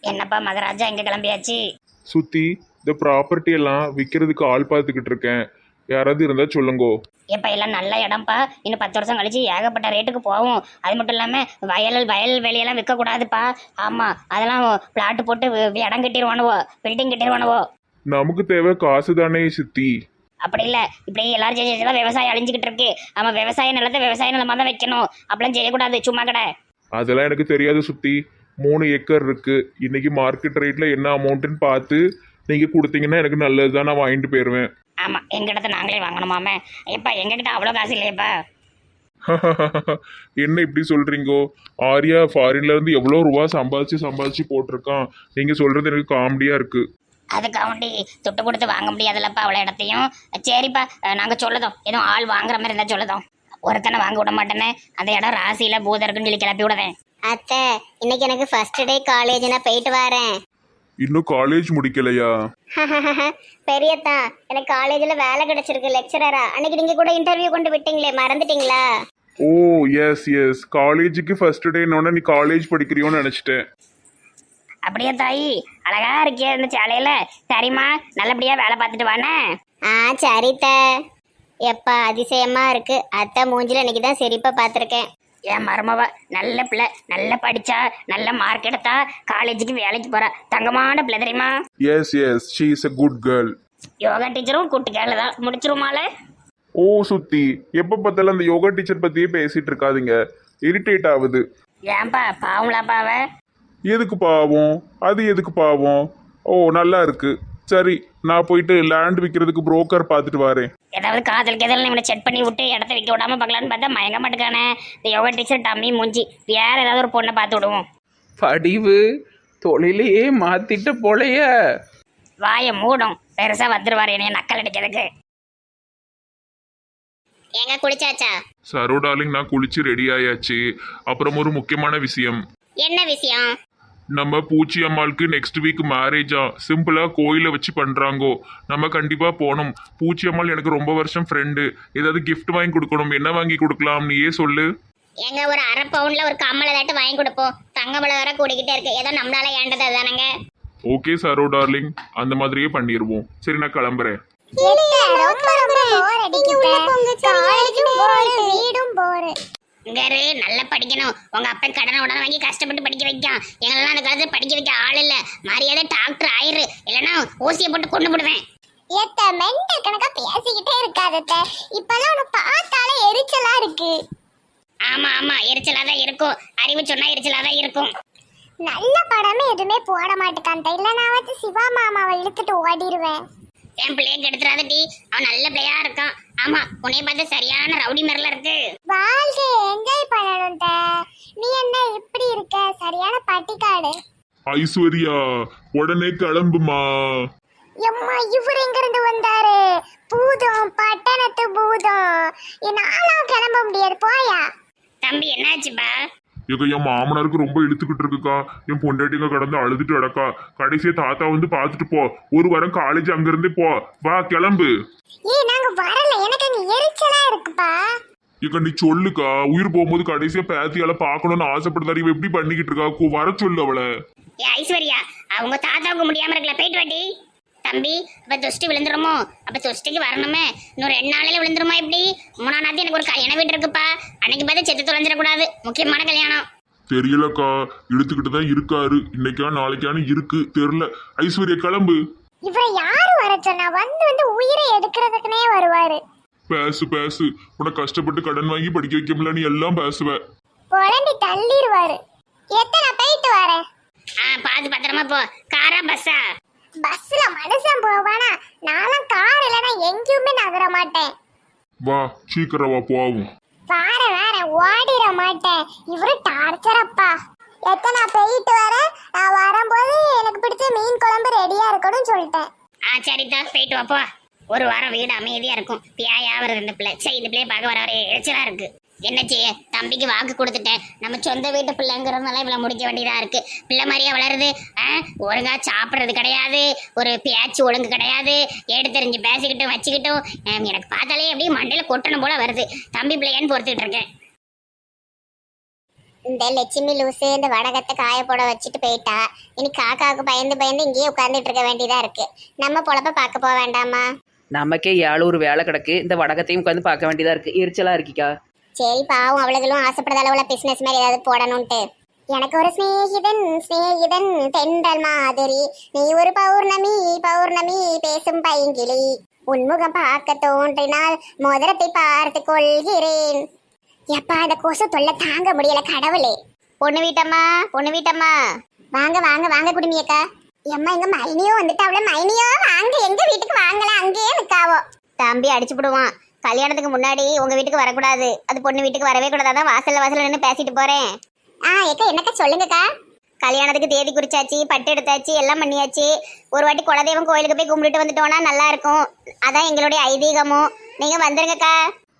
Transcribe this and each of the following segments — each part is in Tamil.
என்னப்பா மகராஜா எங்க கிளம்பியாச்சு? சுத்தி இந்த ப்ராப்பர்ட்டி எல்லாம் விற்கிறதுக்கு ஆள் பார்த்துக்கிட்டு இருக்கேன். யாராவது இருந்தா சொல்லுங்கோ. எப்ப எல்லாம் நல்ல இடம்ப்பா இன்னும் பத்து வருஷம் கழிச்சு ஏகப்பட்ட ரேட்டுக்கு போகும். அது மட்டும் இல்லாம வயல் வயல் வெளியெல்லாம் விற்க கூடாதுப்பா ஆமா அதெல்லாம் பிளாட் போட்டு வி- இடம் கட்டிடுவானுவோ பில்டிங் கட்டிடுவானுவோ நமக்கு தேவை காசு தானே சித்தி. அப்படி இல்லை. இப்படி எல்லாரும் செஞ்சு தான் விவசாயம் அழிஞ்சுக்கிட்டு இருக்கு. ஆமா விவசாய நிலத்தை விவசாய நிலமா தான் வைக்கணும். அப்படிலாம் செய்யக்கூடாது சும்மா கடை. அதெல்லாம் எனக்கு தெரியாது சுத்தி. மூணு ஏக்கர் இருக்கு. இன்னைக்கு மார்க்கெட் ரேட்ல என்ன அமௌண்ட்டுன்னு பார்த்து நீங்க கொடுத்தீங்கன்னா எனக்கு நல்லது தான் நான் வாங்கிட்டு போயிடுவேன் ஆமா எங்க இடத்த நாங்களே வாங்கணுமாமே? எப்பா எங்ககிட்ட அவ்வளோ காசு இல்லையப்பா? என்ன இப்படி சொல்றீங்கோ? ஆர்யா ஃபாரின்ல இருந்து எவ்வளோ ரூபா சம்பாதிச்சு சம்பாதிச்சு போட்டிருக்கான். நீங்க சொல்றது எனக்கு காமெடியா இருக்கு. அதுக்காண்டி துட்டு கொடுத்து வாங்க முடியாதுல்லப்பா அவ்வளோ இடத்தையும். சரிப்பா அஹ் நாங்க சொல்லுதோம். எதுவும் ஆள் வாங்குற மாதிரி இருந்தால் சொல்லுதோம். ஒருத்தனை வாங்க விட மாட்டேனே. அந்த இடம் ராசியில பூதம் இருக்குன்னு சொல்லி கிளப்பி விடுவேன். அத்தை இன்னைக்கு எனக்கு ஃபர்ஸ்ட் டே காலேஜ் நான் போயிட்டு வரேன். இன்னும் காலேஜ் முடிக்கலையா? பெரியத்தா எனக்கு காலேஜில் வேலை கிடைச்சிருக்கு லெக்சரரா அன்னைக்கு நீங்கள் கூட இன்டர்வியூ கொண்டு விட்டீங்களே மறந்துட்டீங்களா? ஓ எஸ் எஸ் காலேஜுக்கு ஃபர்ஸ்ட் டேன்னொன்னே நீ காலேஜ் படிக்கிறியோன்னு நினச்சிட்டேன். அப்படியே தாயி? அழகா இருக்கிய இந்த சாலையில? சரிம்மா நல்லபடியா வேலை பார்த்துட்டு வானே ஆ சரித்த. எப்பா அதிசயமா இருக்கு. அத்தை மூஞ்சில இன்னைக்கு தான் சிரிப்பை பார்த்துருக்கேன். என் மருமவ நல்ல பிள்ளை நல்லா படிச்சா நல்ல மார்க் எடுத்தா காலேஜுக்கு வேலைக்கு போறா. தங்கமான பிள்ளை தெரியுமா? Yes yes she is a good girl yoga டீச்சரும் கூட்டு கேள்வி தான் முடிச்சிருமால ஓ சுத்தி எப்போ பார்த்தாலும் அந்த யோகா டீச்சர் பற்றியே பேசிட்டு இருக்காதீங்க. இரிட்டேட் ஆகுது. ஏன்பா பாவங்களாப்பா அவ எதுக்கு பாவம்? அது எதுக்கு பாவம்? ஓ நல்லா இருக்கு. சரி நான் போயிட்டு லேண்ட் விற்கிறதுக்கு புரோக்கர் பார்த்துட்டு வரேன். ஏதாவது காதல் கேதல் இவனை செட் பண்ணி விட்டு இடத்த விற்க விடாம பார்க்கலான்னு பார்த்தா மயங்க மாட்டேக்கானே. இந்த யோகா டீச்சர் டம்மி மூஞ்சி. வேற ஏதாவது ஒரு பொண்ணை பார்த்து விடுவோம். படிவு. தொழிலையே மாத்திட்ட போலைய. வாயை மூடும். பெருசா வந்துருவாரு என்னைய நக்கல் அடிக்கிறதுக்கு. ஏங்க குடிச்சாச்சா சரோ டார்லிங் நான் குளிச்சு ரெடி ஆயாச்சு. அப்புறம் ஒரு முக்கியமான விஷயம். என்ன விஷயம்? நம்ம பூச்சி அம்மாளுக்கு நெக்ஸ்ட் வீக் மேரேஜா சிம்பிளா கோயில வச்சு பண்றாங்கோ. நம்ம கண்டிப்பா போகணும். பூச்சி அம்மாள் எனக்கு ரொம்ப வருஷம் ஃப்ரெண்டு ஏதாவது gift வாங்கி கொடுக்கணும். என்ன வாங்கி கொடுக்கலாம் நீயே சொல்லு. ஏங்க ஒரு அரை பவுன்ல ஒரு கம்மலை தாட்டு வாங்கி கொடுப்போம். தங்க விலை வேற கூடிக்கிட்டே இருக்கு. ஏதோ நம்மளால ஏண்டது தானங்க ஓகே சரோ டார்லிங் அந்த மாதிரியே பண்ணிடுவோம் சரி நான் கிளம்புறேன். ரொம்ப ரொம்ப போர் அடிக்குது. காலேஜும் போர் வீடும் போர் இங்க இரு, நல்லா படிக்கணும். உங்க அப்பன் கடனை உடனே வாங்கி கஷ்டப்பட்டு படிக்க வைக்கான். எங்களெல்லாம் அந்த காலத்துல படிக்க வைக்க ஆள் இல்ல. மரியாதை டாக்டர் ஆயிரு. இல்லைன்னா ஊசியை போட்டு கொண்டு போடுவேன். ஏத்த மெண்ட கணக்கா பேசிக்கிட்டே இருக்காதத்த. இப்பெல்லாம் உன்னை பார்த்தாலே எரிச்சலா இருக்கு. ஆமா ஆமா. எரிச்சலா தான் இருக்கும். அறிவு சொன்னா எரிச்சலா தான் இருக்கும். நல்ல படமே எதுவுமே போட மாட்டேக்கான் இல்ல நான் வந்து சிவா மாமாவை இழுத்துட்டு ஓடிடுவேன் என் பிள்ளைய கெடுத்துறாத டி. அவன் நல்ல பிள்ளையா இருக்கான். ஆமா உன்னைய பார்த்து சரியான ரவுடி மாதிரில இருக்கு. வாழ்க்கையை என்ஜாய் பண்ணணும் த. நீ என்ன இப்படி இருக்க? சரியான பட்டிக்காடு. ஐஸ்வர்யா உடனே கிளம்புமா? எம்மா இவர் எங்க இருந்து வந்தாரு? பூதம் பட்டணத்து பூதம். என்னாலும் கிளம்ப முடியாது. போயா? தம்பி என்னாச்சுப்பா? இங்க என் மாமனாருக்கு ரொம்ப இழுத்துக்கிட்டு இருக்குக்கா. என் பொண்டாட்டிங்க கடந்து அழுதுட்டு அடக்கா கடைசியா தாத்தா வந்து பார்த்துட்டு போ. ஒரு வாரம் காலேஜ் அங்கிருந்தே போ. வா கிளம்பு. ஏய் நாங்க வரல. எனக்கு அங்க எரிச்சலா இருக்குப்பா. இங்க நீ சொல்லுக்கா. உயிர் போகும்போது கடைசியா பேத்தியால பார்க்கணும்னு ஆசைப்படுதாரு இவ எப்படி பண்ணிக்கிட்டு இருக்கா? வர சொல்லு அவளை. ஐஸ்வர்யா அவங்க தாத்தாவுக்கு முடியாம இருக்கல. போயிட்டு வாட்டி தம்பி அப்ப துஷ்டி விழுந்துருமோ? அப்ப துஷ்டிக்கு வரணுமே. இன்னும் ரெண்டு நாளையில விழுந்துருமா இப்படி? மூணாம் நாத்தி எனக்கு ஒரு கல்யாண வீடு இருக்குப்பா. அன்னைக்கு பார்த்து செத்து தொலைஞ்சிடக்கூடாது. முக்கியமான கல்யாணம். தெரியலக்கா. இழுத்துக்கிட்டு தான் இருக்காரு. இன்னைக்கா நாளைக்கானு இருக்கு. தெரியல. ஐஸ்வர்யா கிளம்பு. இவரை யாரு வர சொன்னா? வந்து வந்து உயிரை எடுக்கிறதுக்குனே வருவாரு. பேசு பேசு. உன்னை கஷ்டப்பட்டு கடன் வாங்கி படிக்க வைக்க முடியல நீ எல்லாம் பேசுவ. குழம்பி தள்ளிடுவாரு. எத்தனை போயிட்டு வரேன்? ஆ பார்த்து பத்திரமா போ. காரா பஸ்ஸா? பஸ்ல மனுஷன் போவானா? நானும் கார் இல்லைன்னா எங்கேயுமே நகர மாட்டேன். வா சீக்கிரம் வா போவோம். வார வார ஓடிட மாட்டேன். இவரு டார்ச்சர் அப்பா. எத்தனை போயிட்டு வரேன். நான் வரும்போது எனக்கு பிடிச்ச மீன் குழம்பு ரெடியா இருக்கணும்னு சொல்லிட்டேன். ஆ சரிதா போயிட்டு வாப்போ ஒரு வாரம் வீடு அமைதியா இருக்கும். பியாயா வருது இந்த பிள்ளை. சரி இந்த பிள்ளைய பார்க்க வர வர எரிச்சலா இருக்கு. என்ன செய்ய? தம்பிக்கு வாக்கு கொடுத்துட்டேன். நம்ம சொந்த வீட்டு பிள்ளைங்கிறதுனால இவ்வளவு முடிக்க வேண்டியதா இருக்கு. பிள்ளை மாதிரியா வளருது. ஆ ஒழுங்கா சாப்பிட்றது கிடையாது. ஒரு பேச்சு ஒழுங்கு கிடையாது. எடுத்து தெரிஞ்சு பேசிக்கிட்டும் வச்சுக்கிட்டும். எனக்கு பார்த்தாலே அப்படியே மண்டையில கொட்டணும் போல வருது. தம்பி பிள்ளையான்னு பொறுத்துக்கிட்டு இருக்கேன். இந்த லட்சுமி லூசு இந்த வடகத்தை காய போட வச்சுட்டு போயிட்டா. இனி காக்காவுக்கு பயந்து பயந்து இங்கேயே உட்கார்ந்துட்டு இருக்க வேண்டியதா இருக்கு. நம்ம பொழப்ப பார்க்க போக வேண்டாமா? நமக்கே ஏழூர் வேலை கிடக்கு. இந்த வடகத்தையும் உட்காந்து பார்க்க வேண்டியதா இருக்கு. எரிச்சலா இருக்கிக்கா? சரி பாவம் அவ்வளோகளும் ஆசைப்படுற அளவுல பிசினஸ் மாதிரி ஏதாவது போடணும்ட்டு எனக்கு ஒரு சிநேகிதன் சிநேகிதன் தென்றல் மாதிரி. நீ ஒரு பௌர்ணமி பௌர்ணமி பேசும் பைங்கிளி உன்முகம் பார்க்க தோன்றினால் முதலத்தை பார்த்து கொள்கிறேன். எப்பா அந்த கொசு தொல்லை தாங்க முடியல கடவுளே. பொண்ணு வீட்டம்மா பொண்ணு வீட்டம்மா. வாங்க வாங்க வாங்க குடுமியக்கா. எம்மா எங்க மைனியோ வந்துட்டு அவள மைனியோ வாங்க எங்க வீட்டுக்கு வாங்கல? அங்கேயே நிக்காவோ. தம்பி அடிச்சு விடுவான் கல்யாணத்துக்கு முன்னாடி உங்க வீட்டுக்கு வரக்கூடாது. அது பொண்ணு வீட்டுக்கு வரவே கூடாது. அதான் வாசல்ல வாசல்ல நின்று பேசிட்டு போறேன். ஆ ஏக்கா என்னக்கா சொல்லுங்கக்கா? கல்யாணத்துக்கு தேதி குறிச்சாச்சு பட்டு எடுத்தாச்சு எல்லாம் பண்ணியாச்சு. ஒரு வாட்டி குலதெய்வம் கோயிலுக்கு போய் கும்பிட்டுட்டு வந்துட்டோம்னா நல்லா இருக்கும். அதான் எங்களுடைய ஐதீகமும். நீங்க வந்துருங்கக்கா.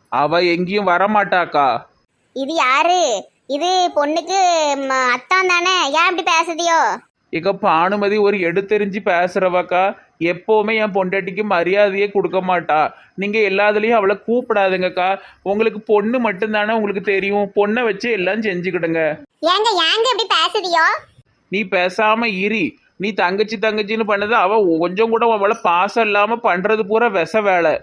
அவ எங்கேயும் வரமாட்டாக்கா. இது யாரு? இது பொண்ணுக்கு ம, அத்தான் தானே ஏன் இப்படி பேசுதியோ? இக்க பானுமதி ஒரு எடுத்தெறிஞ்சு பேசுறவக்கா எப்பவுமே என் பொண்டாட்டிக்கு மரியாதையே கொடுக்க மாட்டா. நீங்க எல்லாத்துலயும் அவளை கூப்பிடாதுங்கக்கா. உங்களுக்கு பொண்ணு மட்டும்தானே உங்களுக்கு தெரியும். பொண்ணை வச்சு எல்லாம் செஞ்சுக்கிடுங்க. ஏங்க ஏங்க இப்படி பேசுதியோ? நீ பேசாம இரி. நீ தங்கச்சி தங்கச்சின்னு பண்ணது அவ கொஞ்சம் கூட அவளை பாசம் இல்லாம பண்றது பூரா விச வேலை.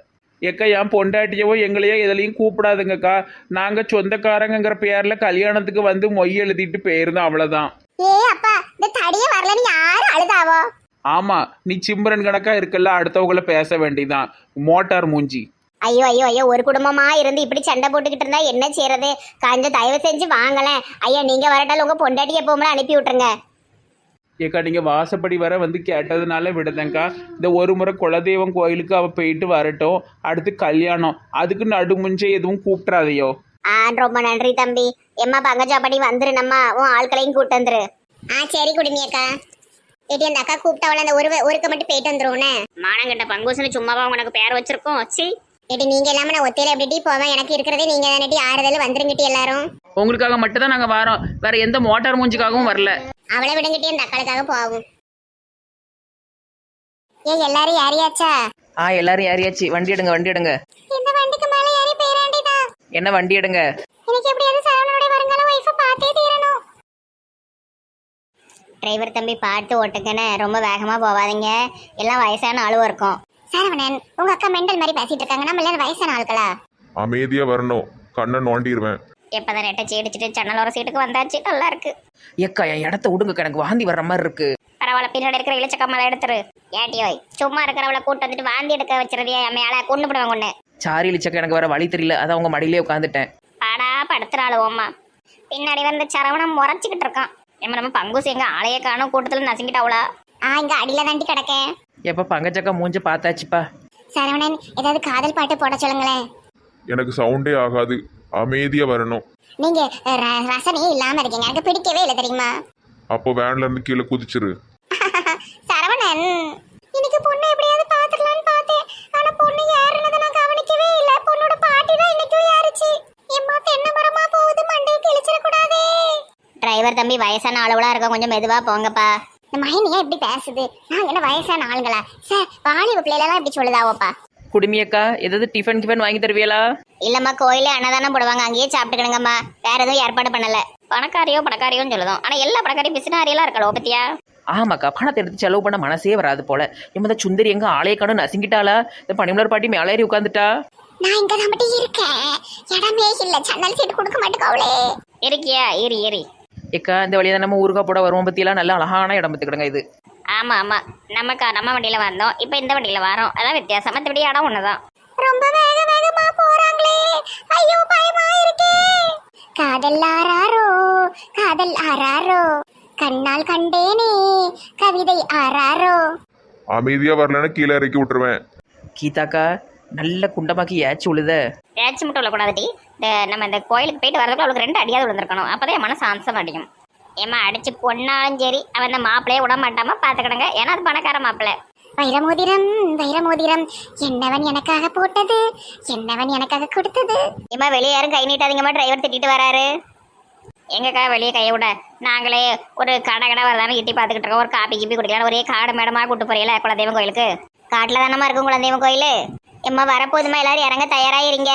ஏக்கா என் பொண்டாட்டியவோ எங்களையோ எதுலையும் கூப்பிடாதுங்கக்கா. நாங்க சொந்தக்காரங்கிற பேர்ல கல்யாணத்துக்கு வந்து மொய் எழுதிட்டு போயிருந்தோம் அவ்வளவுதான். ஏ அப்பா இந்த தடியே வரலன்னு யாரு அழுதாவோ? ஆமா நீ சிம்ரன் கணக்கா இருக்கல்ல அடுத்தவங்கள பேச வேண்டியதான் மோட்டார் மூஞ்சி. ஐயோ ஐயோ ஐயோ ஒரு குடும்பமா இருந்து இப்படி சண்டை போட்டுக்கிட்டு இருந்தா என்ன செய்யறது? கொஞ்சம் தயவு செஞ்சு வாங்கலேன் ஐயா நீங்க வரட்டாலும் உங்க பொண்டாட்டியை போகும்போது அனுப்பி விட்டுருங்க. ஏக்கா நீங்க வாசப்படி வர வந்து கேட்டதுனால விடுதேங்க்கா இந்த ஒரு முறை குலதெய்வம் கோயிலுக்கு அவ போயிட்டு வரட்டும். அடுத்து கல்யாணம். அதுக்கு நடுமுஞ்சே எதுவும் கூப்பிட்றாதையோ. ஆ ரொம்ப நன்றி தம்பி. எம்மா பங்கஜாப்படி வந்துரு நம்ம உன் ஆட்களையும் கூட்டு வந்துரு. ஆ சரி குடுமியக்கா ஏடி அந்த அக்கா கூப்பிட்டவள அந்த ஒரு ஒருக்க மட்டும் போயிட்டு வந்துருவோனே மானங்கிட்ட பங்குசனு சும்மாவா உனக்கு பேர் வச்சிருக்கோம். சி. ஏடி நீங்க இல்லாம நான் ஒத்தையில எப்படி போவேன்? எனக்கு இருக்கிறதே நீங்க தானடி ஆறுதல் வந்துருங்கிட்டி எல்லாரும். உங்களுக்காக மட்டும் தான் நாங்கள் வரோம். வேற எந்த மோட்டார் மூஞ்சிக்காகவும் வரல. அவளை விடுங்கிட்டே அந்த அக்காளுக்காக போகும் ஏ எல்லாரும் யாரியாச்சா ஆ எல்லாரும் ஏறியாச்சு. வண்டி எடுங்க வண்டி எடுங்க. இந்த வண்டிக்கு மேல ஏறி போயிராண்டிதா என்ன வண்டி எடுங்க? எனக்கு எப்படியாவது சரவணனுடைய வருங்கால ஒய்ஃபை பார்த்தே தீரணும். டிரைவர் தம்பி பார்த்து ஓட்டுங்கன்னு ரொம்ப வேகமா போவாதீங்க. எல்லாம் வயசான ஆளுவும் இருக்கும். சரவணன் உங்க அக்கா மெண்டல் மாதிரி பேசிட்டு இருக்காங்க. நம்ம எல்லாரும் வயசான ஆட்களா? அமைதியா வரணும். கண்ணை நோண்டிடுவேன் எப்பதான் நெட்டை சீடிச்சிட்டு ஜன்னலோர சீட்டுக்கு வந்தாச்சு. நல்லா இருக்கு. ஏக்கா என் இடத்த விடுங்கக்கா எனக்கு வாந்தி வர்ற மாதிரி இருக்கு. பரவாயில்ல பின்னாடி இருக்கிற இளிச்சக்கம்மலை எடுத்துரு. ஏட்டியோய் சும்மா இருக்கிறவளை கூட்டு வந்துட்டு வாந்தி எடுக்க வச்சிருதியா என் மேல கொண்டு போடுவாங்க ஒண்ணு சாரி இழிச்சக்கா. எனக்கு வேற வழி தெரியல. அதான் உங்க மடியிலே உட்காந்துட்டேன். பாடா படுத்துறாளுவோம்மா பின்னாடி வந்து சரவணம் முறைச்சிக்கிட்டு இருக்கான். ஏமா நம்ம பங்குசு எங்க ஆளைய காணும் கூட்டத்துல நசுங்கிட்டாவளா? ஆ இங்க அடியில தாண்டி கிடக்கேன். எப்ப பங்கச்சக்கா மூஞ்ச பார்த்தாச்சுப்பா. சரவணன் ஏதாவது காதல் பாட்டு போட சொல்லுங்களேன். எனக்கு சவுண்டே ஆகாது. அமைதியா வரணும். நீங்க ர- ரசனையே இல்லாம இருக்கீங்க. எனக்கு பிடிக்கவே இல்லை தெரியுமா? அப்போ வேன்ல இருந்து கீழே குதிச்சிரு. சரவணன். டிரைவர் தம்பி வயசான ஆளுவலா இருக்கும் கொஞ்சம் மெதுவா போங்கப்பா. இந்த மைனியா இப்படி பேசுது? நாங்க என்ன வயசான ஆளுங்களா சார் வாலிப பிள்ளைலாம் இப்படி சொல்லுதாவோப்பா. குடுமியக்கா ஏதாவது டிஃபன் கிஃபன் வாங்கி தருவீங்களா? இல்லம்மா கோயிலே அன்னதானம் போடுவாங்க அங்கேயே சாப்பிட்டுக்கணுங்கம்மா வேற எதுவும் ஏற்பாடு பண்ணல. பணக்காரியோ பணக்காரியோன்னு சொல்லுதோம். ஆனா எல்லா பணக்காரியும் பிசினாரியெல்லாம் இருக்கலோ பத்தியா? ஆமாக்கா பணத்தை எடுத்து செலவு பண்ண மனசே வராது போல. இந்த சுந்தரி எங்க ஆலய கடன் நசுங்கிட்டாளா? இந்த பனிமலர் பாட்டி மேலேறி உட்காந்துட்டா நான் இங்க தான் மட்டும் இருக்கேன். இடமே இல்ல. சன்னல் சீட்டு கொடுக்க மாட்டேக்காவளே இருக்கியா ஏறி ஏறி. ஏக்கா இந்த வழியா நம்ம ஊருக்கா போட வருவோம் பத்தியெல்லாம் நல்ல அழகான இடம் பத்துக்கிடுங்க இது. ஆமா ஆமா. நமக்கு நம்ம வண்டியில வந்தோம். இப்போ இந்த வண்டியில வரோம். அதான் வித்தியாசம். மற்றபடி இடம் ஒண்ணுதான். ரொம்ப வேக வேகமா போறாங்களே. ஐயோ பயமா இருக்கே. காதல் ஆராரோ? காதல் ஆராரோ? கண்ணால் கண்டேனே. கவிதை ஆராரோ? அமைதியா வரலன்னா கீழே இறக்கி விட்டுருவேன். கீதாக்கா நல்ல குண்டமாக்கி ஏச்சு உழுத. ஏச்சு மட்டும் விழக்கூடாதுடி இந்த நம்ம இந்த கோயிலுக்கு போயிட்டு வரதுக்கு அவளுக்கு ரெண்டு அடியாவது விழுந்திருக்கணும். அப்பதான் என் மனசு அம்சம் அடிக்கும் ஏமா அடிச்சு கொன்னாலும் சரி அவன் இந்த மாப்பிளையே விட மாட்டாம? பாத்துக்கிடுங்க. ஏன்னா அது பணக்கார மாப்பிள்ளை. வைரமோதிரம் வைரமோதிரம். என்னவன் எனக்காக போட்டது? என்னவன் எனக்காக கொடுத்தது? ஏமா வெளியே யாரும் கை நீட்டாதீங்கம்மா. டிரைவர் திட்டிட்டு வராரு. எங்கக்கா வெளியே கையை விட? நாங்களே ஒரு கடை கடை வரதானே இட்டி பார்த்துக்கிட்டு இருக்கோம். ஒரு காப்பி கிப்பி குடிக்கலாம் ஒரே காடு மேடமாக கூட்டு போறீங்களா குலதெய்வம் கோயிலுக்கு? காட்டில் தானம்மா இருக்கும் குலதெய்வம் கோயில்? எம்மா வரப்போதுமா எல்லாரும் இறங்க தயாராகிறீங்க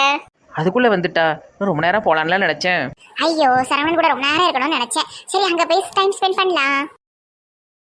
அதுக்குள்ளே வந்துட்டா. இன்னும் ரொம்ப நேரம் போகலான்லாம் நினச்சேன். ஐயோ சரவணன் கூட ரொம்ப நேரம் இருக்கணும்னு நினைச்சேன். சரி அங்க போய் டைம் ஸ்பெண்ட் பண்ணலாம்.